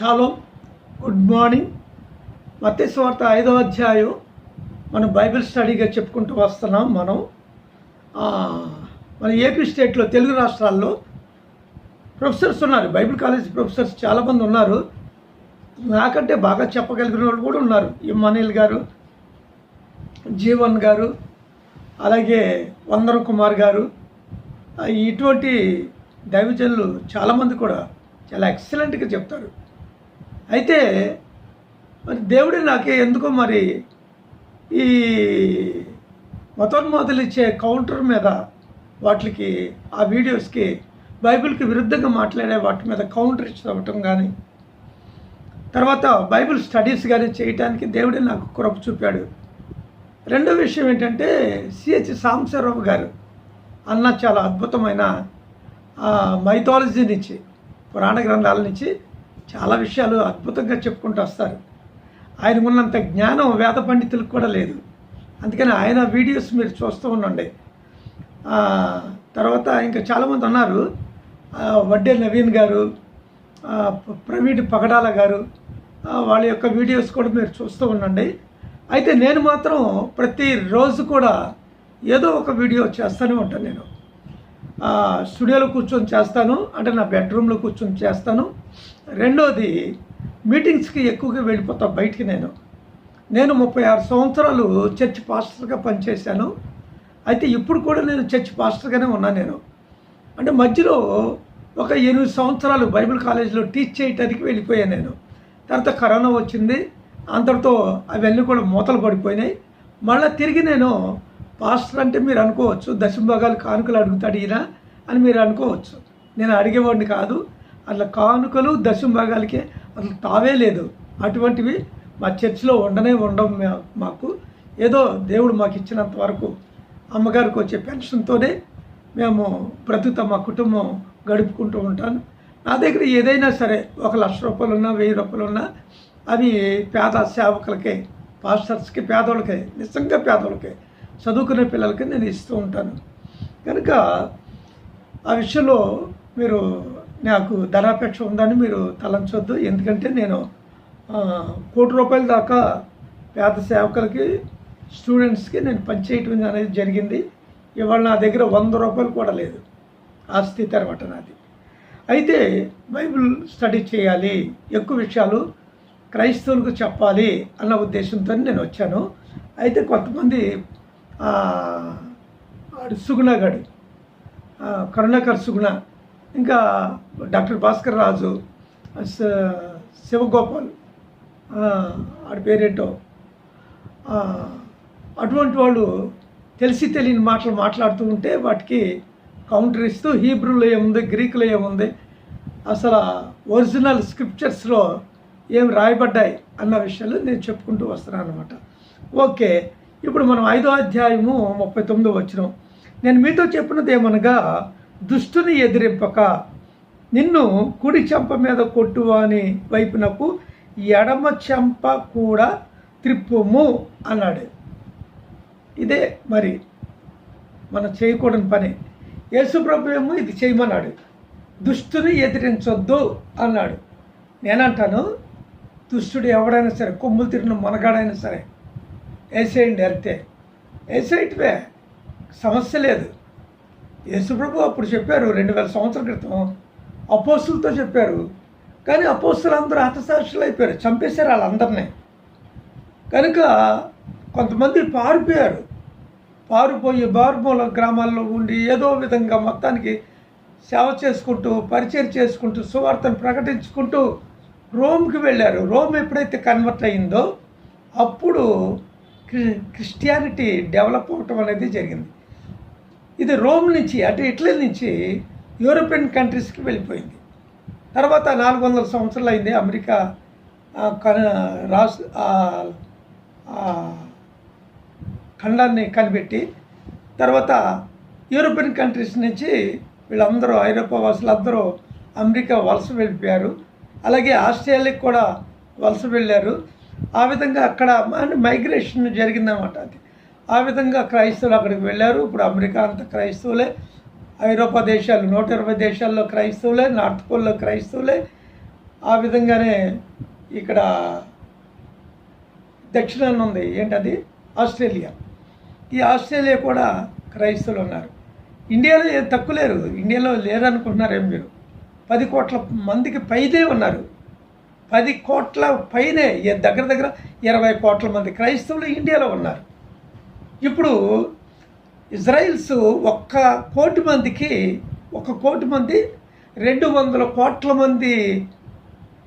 Shalom good morning. మత్స్వార్త ఐదో అధ్యాయం. మనం బైబిల్ స్టడీగా చెప్పుకుంటూ వస్తున్నాం మనం. మన ఏపీ స్టేట్లో తెలుగు రాష్ట్రాల్లో ప్రొఫెసర్స్ ఉన్నారు. బైబిల్ కాలేజ్ ప్రొఫెసర్స్ చాలామంది ఉన్నారు. నాకంటే బాగా చెప్పగలిగిన వాళ్ళు కూడా ఉన్నారు. ఇమ్మానిల్ గారు జీవన్ గారు అలాగే వందన కుమార్ గారు. ఇటువంటి దైవజనులు చాలామంది కూడా చాలా ఎక్సలెంట్గా చెప్తారు. అయితే మరి దేవుడే నాకే ఎందుకో మరి ఈ మతోన్మాదులు ఇచ్చే కౌంటర్ మీద వాటికి ఆ వీడియోస్కి బైబిల్కి విరుద్ధంగా మాట్లాడే వాటి మీద కౌంటర్ ఇవ్వటం కానీ తర్వాత బైబిల్ స్టడీస్ కానీ చేయటానికి దేవుడే నాకు కృప చూపాడు. రెండో విషయం ఏంటంటే సిహెచ్ సాంబశివరావు గారు అన్న చాలా అద్భుతమైన మైథాలజీ నుంచి పురాణ గ్రంథాల నుంచి చాలా విషయాలు అద్భుతంగా చెప్పుకుంటూ వస్తారు. ఆయన ఉన్నంత జ్ఞానం వేద పండితులకు కూడా లేదు. అందుకని ఆయన వీడియోస్ మీరు చూస్తూ ఉండండి. తర్వాత ఇంకా చాలామంది ఉన్నారు. వడ్డే నవీన్ గారు ప్రవీణ్ పగడాల గారు వాళ్ళ యొక్క వీడియోస్ కూడా మీరు చూస్తూ ఉండండి. అయితే నేను మాత్రం ప్రతిరోజు కూడా ఏదో ఒక వీడియో చేస్తూనే ఉంటాను నేను. స్టూడియోలో కూర్చొని చేస్తాను. అంటే నా బెడ్రూమ్లో కూర్చొని చేస్తాను. రెండోది మీటింగ్స్కి ఎక్కువగా వెళ్ళిపోతా బయటికి నేను. నేను ముప్పై ఆరు సంవత్సరాలు చర్చ్ పాస్టర్గా పనిచేశాను. అయితే ఇప్పుడు కూడా నేను చర్చ్ పాస్టర్గానే ఉన్నా నేను. అంటే మధ్యలో ఒక ఎనిమిది సంవత్సరాలు బైబిల్ కాలేజీలో టీచ్ చేయటానికి వెళ్ళిపోయాను నేను. తర్వాత కరోనా వచ్చింది. అంతటితో అవన్నీ కూడా మూతలు పడిపోయినాయి. మళ్ళీ తిరిగి నేను పాస్టర్ అంటే మీరు అనుకోవచ్చు దశభాగాలు కానుకలు అడుగుతాడు ఈయన అని మీరు అనుకోవచ్చు. నేను అడిగేవాడిని కాదు. అట్లా కానుకలు దశంభాగాలకే అసలు తావే లేదు. అటువంటివి మా చర్చిలో ఉండనే ఉండవు మా- మాకు. ఏదో దేవుడు మాకు ఇచ్చినంత వరకు అమ్మగారికి వచ్చే పెన్షన్తోనే మేము బ్రతుకుతాం మా కుటుంబం గడుపుకుంటూ ఉంటాను నా దగ్గర ఏదైనా సరే ఒక లక్ష రూపాయలు ఉన్నా వెయ్యి రూపాయలు ఉన్నా అవి పేద సేవకులకే పాస్టర్స్కి పేదోళ్ళకే నిజంగా పేదోళ్ళకే చదువుకునే పిల్లలకి నేను ఇస్తూ ఉంటాను. కనుక ఆ విషయంలో మీరు నాకు ధనాపేక్ష ఉందని మీరు తలంచొద్దు. ఎందుకంటే నేను కోటి రూపాయల దాకా పేద సేవకులకి స్టూడెంట్స్కి నేను పనిచేయటం అనేది జరిగింది. ఇవాళ నా దగ్గర వంద రూపాయలు కూడా లేదు. ఆ స్థితి అనమాట నాది. అయితే బైబిల్ స్టడీ చేయాలి. ఎక్కువ విషయాలు క్రైస్తవులకు చెప్పాలి అన్న ఉద్దేశంతో నేను వచ్చాను. అయితే కొంతమంది ఆడు సుగుణగాడు కరుణాకర్ సుగుణ. ఇంకా డాక్టర్ భాస్కర్ రాజు శివగోపాల్ ఆడి పేరేంటో అటువంటి వాళ్ళు తెలిసి తెలియని మాటలు మాట్లాడుతూ ఉంటే వాటికి కౌంటర్ ఇస్తూ హీబ్రూలో ఏముంది గ్రీకులో ఏముంది అసలు ఒరిజినల్ స్క్రిప్చర్స్లో ఏం రాయబడ్డాయి అన్న విషయాలు నేను చెప్పుకుంటూ వస్తున్నాను అనమాట ఓకే ఇప్పుడు మనం ఐదో అధ్యాయము ముప్పై తొమ్మిదో వచ్చినాం నేను మీతో చెప్పినది ఏమనగా దుష్టుని ఎదిరింపక నిన్ను కుడి చెంప మీద కొట్టువాని వైపునకు ఎడమ చెంప కూడా త్రిప్పుము అన్నాడు. ఇదే మరి మనం చేయకూడని పని. యేసుప్రభు ఏమో ఇది చేయమన్నాడు. దుష్టుని ఎదిరించొద్దు అన్నాడు. నేనంటాను దుష్టుడు ఎవడైనా సరే కొమ్ములు తిరిగిన మనగాడైనా సరే వేసేయండి అంతే వేసేయటమే సమస్య లేదు. యేసుప్రభు అప్పుడు చెప్పారు రెండు వేల సంవత్సరాల క్రితం అపోస్తులతో చెప్పారు. కానీ అపోస్తులు అందరూ హతసాక్షులు అయిపోయారు చంపేశారు వాళ్ళందరినీ. కనుక కొంతమంది పారిపోయారు. పారిపోయి బారుమూల గ్రామాల్లో ఉండి ఏదో విధంగా మొత్తానికి సేవ చేసుకుంటూ పరిచయం చేసుకుంటూ సువార్తను ప్రకటించుకుంటూ రోమ్కి వెళ్ళారు. రోమ్ ఎప్పుడైతే కన్వర్ట్ అయిందో అప్పుడు క్రిస్టియానిటీ డెవలప్ అవటం అనేది జరిగింది. ఇది రోమ్ నుంచి అంటే ఇటలీ నుంచి యూరోపియన్ కంట్రీస్కి వెళ్ళిపోయింది. తర్వాత నాలుగు వందల సంవత్సరాలు అయింది అమెరికా ఆ, రాస్ ఖండాన్ని కనిపెట్టి తర్వాత యూరోపియన్ కంట్రీస్ నుంచి వీళ్ళందరూ ఐరోపా వాసులందరూ అమెరికా వలస వెళ్ళిపోయారు. అలాగే ఆస్ట్రేలియాకి కూడా వలస వెళ్ళారు. ఆ విధంగా అక్కడ మైగ్రేషన్ జరిగిందన్నమాట అది. ఆ విధంగా క్రైస్తవులు అక్కడికి వెళ్ళారు. ఇప్పుడు అమెరికా అంతా క్రైస్తవులే. ఐరోపా దేశాలు నూట ఇరవై దేశాల్లో క్రైస్తవులే నార్త్ పోల్లో క్రైస్తవులే. ఆ విధంగానే ఇక్కడ దక్షిణాన్ని ఉంది. ఏంటది? ఆస్ట్రేలియా. ఈ ఆస్ట్రేలియా కూడా క్రైస్తవులు ఉన్నారు. ఇండియాలో ఏం తక్కువ లేరు. ఇండియాలో లేరనుకుంటున్నారేం మీరు? పది కోట్ల మందికి పైనే ఉన్నారు. పది కోట్ల పైనే దగ్గర దగ్గర ఇరవై కోట్ల మంది క్రైస్తవులు ఇండియాలో ఉన్నారు. ఇప్పుడు ఇజ్రాయిల్స్ ఒక్క కోటి మందికి ఒక కోటి మంది రెండు వందల కోట్ల మంది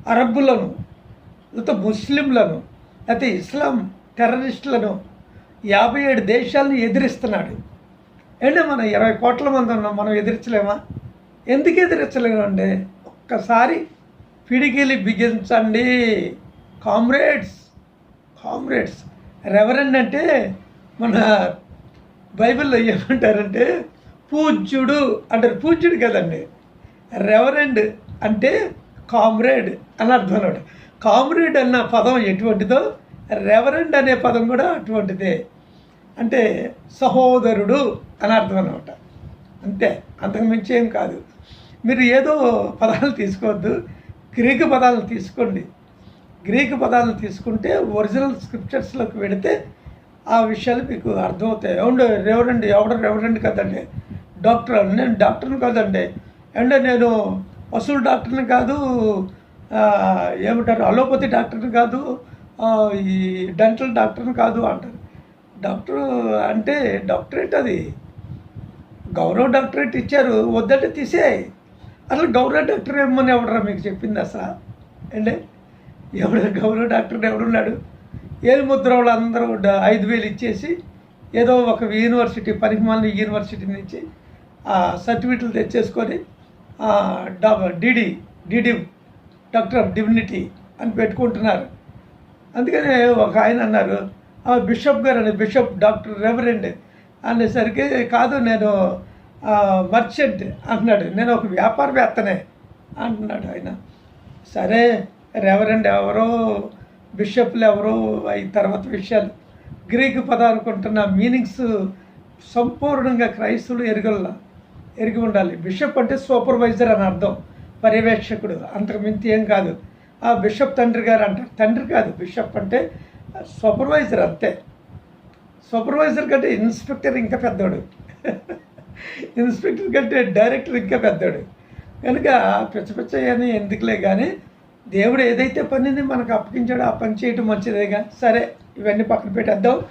అరబ్బులను లేకపోతే ముస్లింలను లేకపోతే ఇస్లాం టెర్రరిస్టులను యాభై ఏడు దేశాలను ఎదిరిస్తున్నాడు. ఏంటంటే మనం ఇరవై కోట్ల మంది ఉన్నాం మనం ఎదిరించలేమా? ఎందుకు ఎదిరించలేమండి? ఒక్కసారి పిడికిలి బిగించండి. కామ్రేడ్స్ కామ్రేడ్స్ రెవరెండ్ అంటే మన బైబిల్లో ఏమంటారంటే పూజ్యుడు అంటారు. పూజ్యుడు కదండి. రెవరెండ్ అంటే కామ్రేడ్ అని అర్థం అనమాట. కామ్రేడ్ అన్న పదం ఎటువంటిదో రెవరెండ్ అనే పదం కూడా అటువంటిదే. అంటే సహోదరుడు అని అర్థం అనమాట. అంతే. అంతకుమించి ఏం కాదు. మీరు ఏదో పదాలు తీసుకోవద్దు. గ్రీకు పదాలను తీసుకోండి. గ్రీకు పదాలను తీసుకుంటే ఒరిజినల్ స్క్రిప్చర్స్లోకి వెళితే ఆ విషయాలు మీకు అర్థమవుతాయి. అవును రెవరెండ్ ఎవడ రెవరెండ్ కదండి? డాక్టర్ నేను డాక్టర్ని కాదండి. అండ్ నేను పశువుల డాక్టర్ని కాదు ఏమంటారు అలోపతి డాక్టర్ని కాదు ఈ డెంటల్ డాక్టర్ని కాదు అంటారు. డాక్టర్ అంటే డాక్టరేట్ అది గౌరవ డాక్టరేట్ ఇచ్చారు వద్దంటే తీసేయి. అసలు గౌరవ డాక్టర్ ఏమని ఎవడరా మీకు చెప్పింది అసలు? అండి ఎవడ గౌరవ డాక్టర్ ఎవడున్నాడు? ఏలు ముద్ర వాళ్ళందరూ ఐదు వేలు ఇచ్చేసి ఏదో ఒక యూనివర్సిటీ పనికిమాలిన యూనివర్సిటీ నుంచి ఆ సర్టిఫికెట్లు తెచ్చేసుకొని D D doctor of divinity అని పెట్టుకుంటున్నారు. అందుకనే ఒక ఆయన అన్నారు "ఆ, బిషప్ గారు అని బిషప్ డాక్టర్ రెవరెండ్ అనేసరికి కాదు నేను మర్చెంట్ అంటున్నాడు. నేను ఒక వ్యాపారవేత్తనే అంటున్నాడు ఆయన. సరే రెవరెండ్ ఎవరో బిషప్లు ఎవరో అయిన తర్వాత విషయాలు. గ్రీకు పదానుకుంటున్న మీనింగ్స్ సంపూర్ణంగా క్రైస్తవులు ఎరుగల ఎరిగి ఉండాలి. బిషప్ అంటే సూపర్వైజర్ అని అర్థం పర్యవేక్షకుడు. అంతకుమించి ఏం కాదు. ఆ బిషప్ తండ్రి గారు అంటారు తండ్రి కాదు బిషప్ అంటే సూపర్వైజర్ అంతే. సూపర్వైజర్ కంటే ఇన్స్పెక్టర్ ఇంకా పెద్దోడు. ఇన్స్పెక్టర్ కంటే డైరెక్టర్ ఇంకా పెద్దోడు. కనుక పిచ్చ పిచ్చ అని ఎందుకులే కానీ దేవుడు ఏదైతే పనిని మనకు అప్పగించాడో ఆ పని చేయటం మంచిదేగా. సరే ఇవన్నీ పక్కన పెట్టేద్దాం.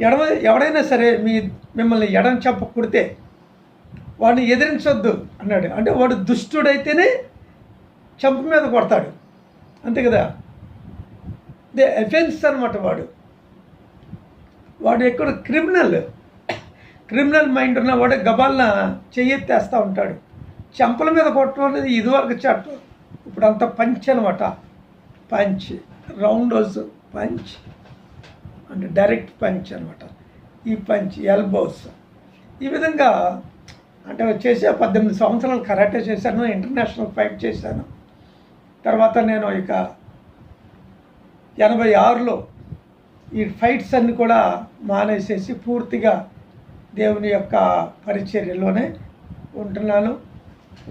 ఎడమ ఎవడైనా సరే మీ మిమ్మల్ని ఎడం చెప్ప కుడితే వాడిని ఎదిరించొద్దు అన్నాడు. అంటే వాడు దుష్టుడైతేనే చంప మీద కొడతాడు. అంతే కదా? దే ఎఫెన్స్ అనమాట వాడు. వాడు ఎక్కడ క్రిమినల్. క్రిమినల్ మైండ్ ఉన్న వాడు గబాలన చెయ్యెత్తేస్తూ ఉంటాడు. చెంపల మీద కొట్టడం అనేది ఇదివరకు చట్టం. ఇప్పుడు అంత పంచ్ అనమాట పంచ్ రౌండోస్ పంచ్ అంటే డైరెక్ట్ పంచ్ అనమాట ఈ పంచ్ ఎల్బోస్. ఈ విధంగా అంటే వచ్చేసి పద్దెనిమిది సంవత్సరాలు కరాటే చేశాను ఇంటర్నేషనల్ ఫైట్ చేశాను. తర్వాత నేను ఇక ఎనభై ఆరులో ఈ ఫైట్స్ అన్నీ కూడా మానేసేసి పూర్తిగా దేవుని యొక్క పరిచర్యలోనే ఉంటున్నాను.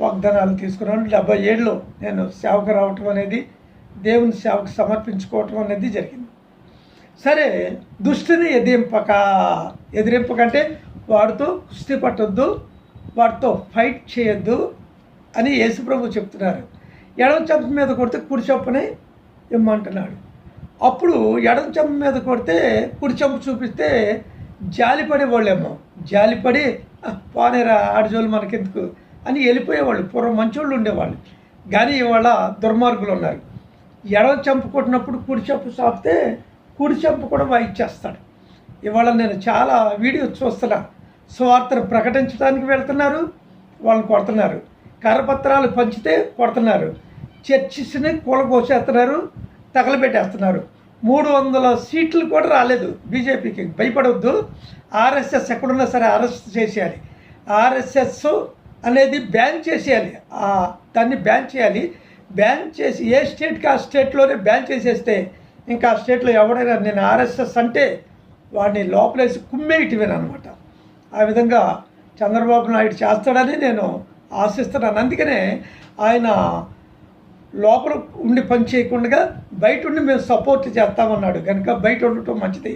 వాగ్దానాలు తీసుకున్నాను. డెబ్బై ఏడులో నేను సేవకు రావటం అనేది దేవుని సేవకు సమర్పించుకోవటం అనేది జరిగింది. సరే దుష్టిని ఎదిరింపక ఎదిరింపక అంటే వాడితో కుస్తీ పట్టొద్దు వాడితో ఫైట్ చేయొద్దు అని యేసుప్రభు చెప్తున్నారు. ఎడమ చెంప మీద కొడితే కుడి చెంపని ఇమ్మంటున్నాడు. అప్పుడు ఎడమ చెంప మీద కొడితే కుడి చెంప చూపిస్తే జాలిపడే వాళ్ళేమో జాలిపడి పోనేరా ఆడజోలు మనకెందుకు? అని వెళ్ళిపోయేవాళ్ళు. పూర్వం మంచోళ్ళు ఉండేవాళ్ళు. కానీ ఇవాళ దుర్మార్గులు ఉన్నారు. ఎడమ చెంపు కొట్టినప్పుడు కుడి చెంప సాపితే కుడి చెంపు కూడా వాయిచ్చేస్తాడు. ఇవాళ నేను చాలా వీడియోస్ చూస్తున్నా. స్వార్థను ప్రకటించడానికి వెళ్తున్నారు. వాళ్ళు కొడుతున్నారు. కరపత్రాలు పంచితే కొడుతున్నారు. చర్చిస్ని కూలకోసేస్తున్నారు తగలబెట్టేస్తున్నారు. మూడు వందల సీట్లు కూడా రాలేదు. బీజేపీకి భయపడవద్దు ఆర్ఎస్ఎస్ ఎక్కడున్నా సరే అరెస్ట్ చేసేయాలి. ఆర్ఎస్ఎస్ అనేది బ్యాన్ చేసేయాలి. దాన్ని బ్యాన్ చేయాలి. బ్యాన్ చేసి ఏ స్టేట్కి ఆ స్టేట్లోనే బ్యాన్ చేసేస్తే ఇంకా ఆ స్టేట్లో ఎవడైనా నేను ఆర్ఎస్ఎస్ అంటే వాడిని లోపలేసి కుమ్మేయటమేనమాట ఆ విధంగా చంద్రబాబు నాయుడు చేస్తాడని నేను ఆశిస్తున్నాను. అందుకనే ఆయన లోపల ఉండి పని చేయకుండా బయట ఉండి మేము సపోర్ట్ చేస్తామన్నాడు. కనుక బయట ఉండటం మంచిది.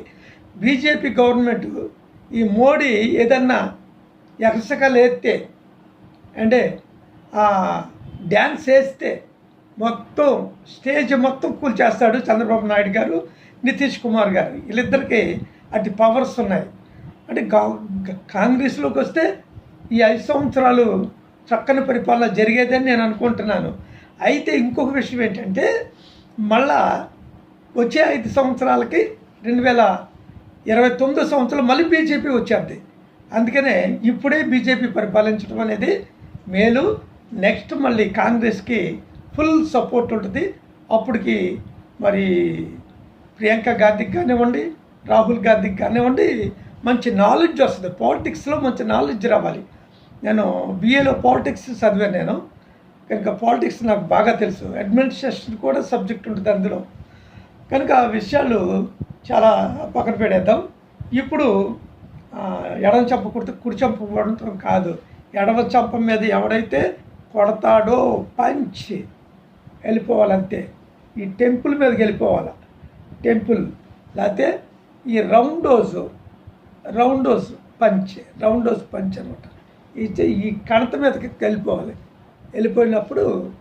బీజేపీ గవర్నమెంట్ ఈ మోడీ ఏదన్నా ఎగసకలు ఎత్తే అంటే డ్యాన్స్ వేస్తే మొత్తం స్టేజ్ మొత్తం కూల్చేస్తాడు చంద్రబాబు నాయుడు గారు నితీష్ కుమార్ గారు. వీళ్ళిద్దరికి అటు పవర్స్ ఉన్నాయి. అంటే కాంగ్రెస్లోకి వస్తే ఈ ఐదు సంవత్సరాలు చక్కని పరిపాలన జరిగేదని నేను అనుకుంటున్నాను. అయితే ఇంకొక విషయం ఏంటంటే మళ్ళా వచ్చే ఐదు సంవత్సరాలకి రెండు వేల ఇరవై తొమ్మిదో సంవత్సరాలు మళ్ళీ బీజేపీ వచ్చేది అందుకనే ఇప్పుడే బీజేపీ పరిపాలించడం అనేది మేలు. నెక్స్ట్ మళ్ళీ కాంగ్రెస్కి ఫుల్ సపోర్ట్ ఉంటుంది. అప్పటికి మరి ప్రియాంక గాంధీకి కానివ్వండి రాహుల్ గాంధీకి కానివ్వండి మంచి నాలెడ్జ్ వస్తుంది. పాలిటిక్స్లో మంచి నాలెడ్జ్ రావాలి. నేను బీఏలో పాలిటిక్స్ చదివాను నేను. కనుక పాలిటిక్స్ నాకు బాగా తెలుసు. అడ్మినిస్ట్రేషన్ కూడా సబ్జెక్ట్ ఉంటుంది అందులో. కనుక ఆ విషయాలు చాలా పక్కన పెడేద్దాం ఇప్పుడు ఎడమ చంప కుడితే కుడి కాదు. ఎడమ చంప మీద ఎవడైతే కొడతాడో పంచి వెళ్ళిపోవాలంతే. ఈ టెంపుల్ మీదకి వెళ్ళిపోవాలి? టెంపుల్. లేకపోతే ఈ రౌండోస్ రౌండోస్ పంచ్ రౌండోస్ పంచ్ అనమాట. ఇచ్చే ఈ కణత మీదకి వెళ్ళిపోవాలి. వెళ్ళిపోయినప్పుడు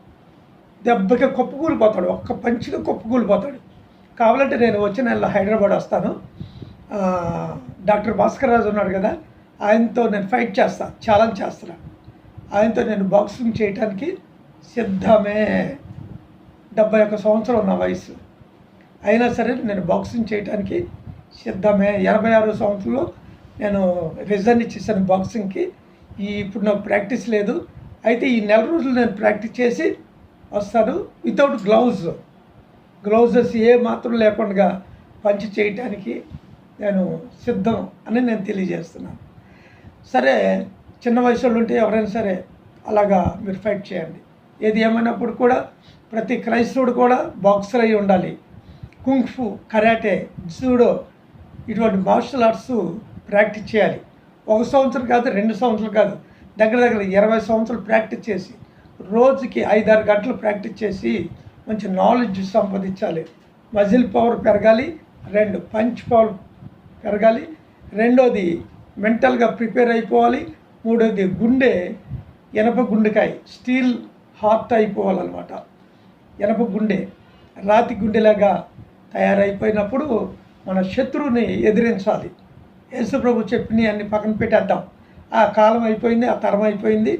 దెబ్బకి కుప్పకూలిపోతాడు ఒక్క పంచిగా కుప్పకూలిపోతాడు. కావాలంటే నేను వచ్చి నెల హైదరాబాద్ వస్తాను. డాక్టర్ భాస్కర్ రాజు ఉన్నాడు కదా ఆయనతో నేను ఫైట్ చేస్తాను ఛాలెంజ్ చేస్తాను ఆయనతో నేను బాక్సింగ్ చేయటానికి సిద్ధమే. డెబ్బై ఒక్క సంవత్సరం ఉన్న వయసు. అయినా సరే నేను బాక్సింగ్ చేయడానికి సిద్ధమే. ఎనభై ఆరు సంవత్సరంలో నేను రిజైన్ ఇచ్చేసాను బాక్సింగ్కి ఈ ఇప్పుడు నాకు ప్రాక్టీస్ లేదు. అయితే ఈ నెల రోజులు నేను ప్రాక్టీస్ చేసి వస్తాను వితౌట్ గ్లౌజ్ గ్లౌజెస్ ఏ మాత్రం లేకుండా పంచి చేయటానికి నేను సిద్ధం అని నేను తెలియజేస్తున్నాను. సరే చిన్న వయసులో ఉంటే ఎవరైనా సరే అలాగా మీరు ఫైట్ చేయండి. ఏది ఏమైనప్పుడు కూడా ప్రతి క్రైస్తవుడు కూడా బాక్సర్ అయి ఉండాలి. కుంగ్ఫు కరాటే జూడో ఇటువంటి మార్షల్ ఆర్ట్స్ ప్రాక్టీస్ చేయాలి. ఒక సంవత్సరం కాదు రెండు సంవత్సరాలు కాదు. దగ్గర దగ్గర ఇరవై సంవత్సరాలు ప్రాక్టీస్ చేసి రోజుకి ఐదారు గంటలు ప్రాక్టీస్ చేసి మంచి నాలెడ్జ్ సంపాదించాలి. మజిల్ పవర్ పెరగాలి రెండు పంచ్ పవర్ పెరగాలి. రెండోది మెంటల్గా ప్రిపేర్ అయిపోవాలి. మూడోది గుండె ఎనప గుండెకాయ స్టీల్ హార్ట్ అయిపోవాలన్నమాట. ఎనప గుండె రాతి గుండెలాగా తయారైపోయినప్పుడు మన శత్రువుని ఎదిరించాలి. యేసుప్రభు చెప్పిన అన్ని పక్కన పెట్టేద్దాం. ఆ కాలం అయిపోయింది ఆ తరం అయిపోయింది.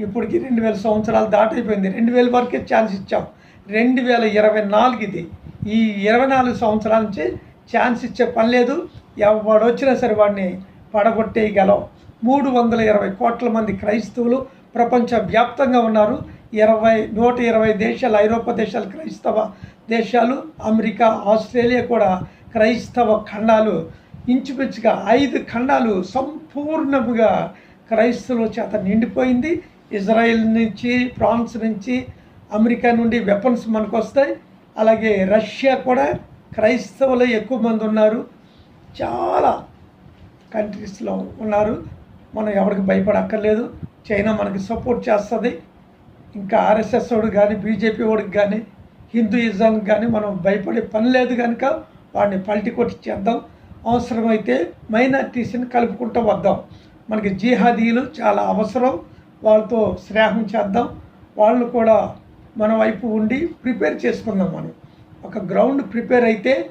ఇప్పటికి రెండు వేల సంవత్సరాలు దాటైపోయింది. రెండు వేల వరకే ఛాన్స్ ఇచ్చాం. రెండు వేల ఇరవై నాలుగు ఇది ఈ ఇరవై నాలుగు సంవత్సరాల నుంచి ఛాన్స్ ఇచ్చే పని లేదు. ఎవడు వచ్చినా సరే వాడిని పడగొట్టేయగలం. మూడు వందల ఇరవై కోట్ల మంది క్రైస్తవులు ప్రపంచవ్యాప్తంగా ఉన్నారు. ఇరవై నూట ఇరవై దేశాలు ఐరోపా దేశాలు క్రైస్తవ దేశాలు అమెరికా ఆస్ట్రేలియా కూడా క్రైస్తవ ఖండాలు. ఇంచుమించుగా ఐదు ఖండాలు సంపూర్ణముగా క్రైస్తవుల చేత నిండిపోయింది. ఇజ్రాయెల్ నుంచి ఫ్రాన్స్ నుంచి అమెరికా నుండి వెపన్స్ మనకు వస్తాయి అలాగే రష్యా కూడా క్రైస్తవులు ఎక్కువ మంది ఉన్నారు. చాలా కంట్రీస్లో ఉన్నారు. మనం ఎవరికి భయపడక్కర్లేదు. చైనా మనకి సపోర్ట్ చేస్తుంది. ఇంకా ఆర్ఎస్ఎస్ వాడు కానీ బీజేపీ వాడికి కానీ హిందూయిజంకి కానీ మనం భయపడే పని లేదు కనుక వాడిని పల్టి కొట్టించేద్దాం అవసరమైతే మైనార్టీస్ని కలుపుకుంటూ వద్దాం. మనకి జిహాదీలు చాలా అవసరం. వాళ్ళతో స్నేహం చేద్దాం. వాళ్ళు కూడా మన వైపు ఉండి ప్రిపేర్ చేసుకుందాం మనం. ఒక గ్రౌండ్ ప్రిపేర్ అయితే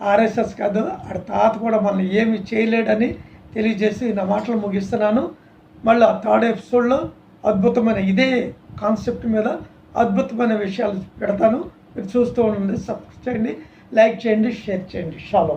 ఆర్ఎస్ఎస్ కాదు ఆడ తాత కూడా మనల్ని ఏమి చేయలేడని తెలియజేసి నా మాటలు ముగిస్తున్నాను. మళ్ళీ థర్డ్ ఎపిసోడ్లో అద్భుతమైన ఇదే కాన్సెప్ట్ మీద అద్భుతమైన విషయాలు పెడతాను. మీరు చూస్తూ ఉండండి సబ్స్క్రైబ్ చేయండి లైక్ చేయండి షేర్ చేయండి. షాలో.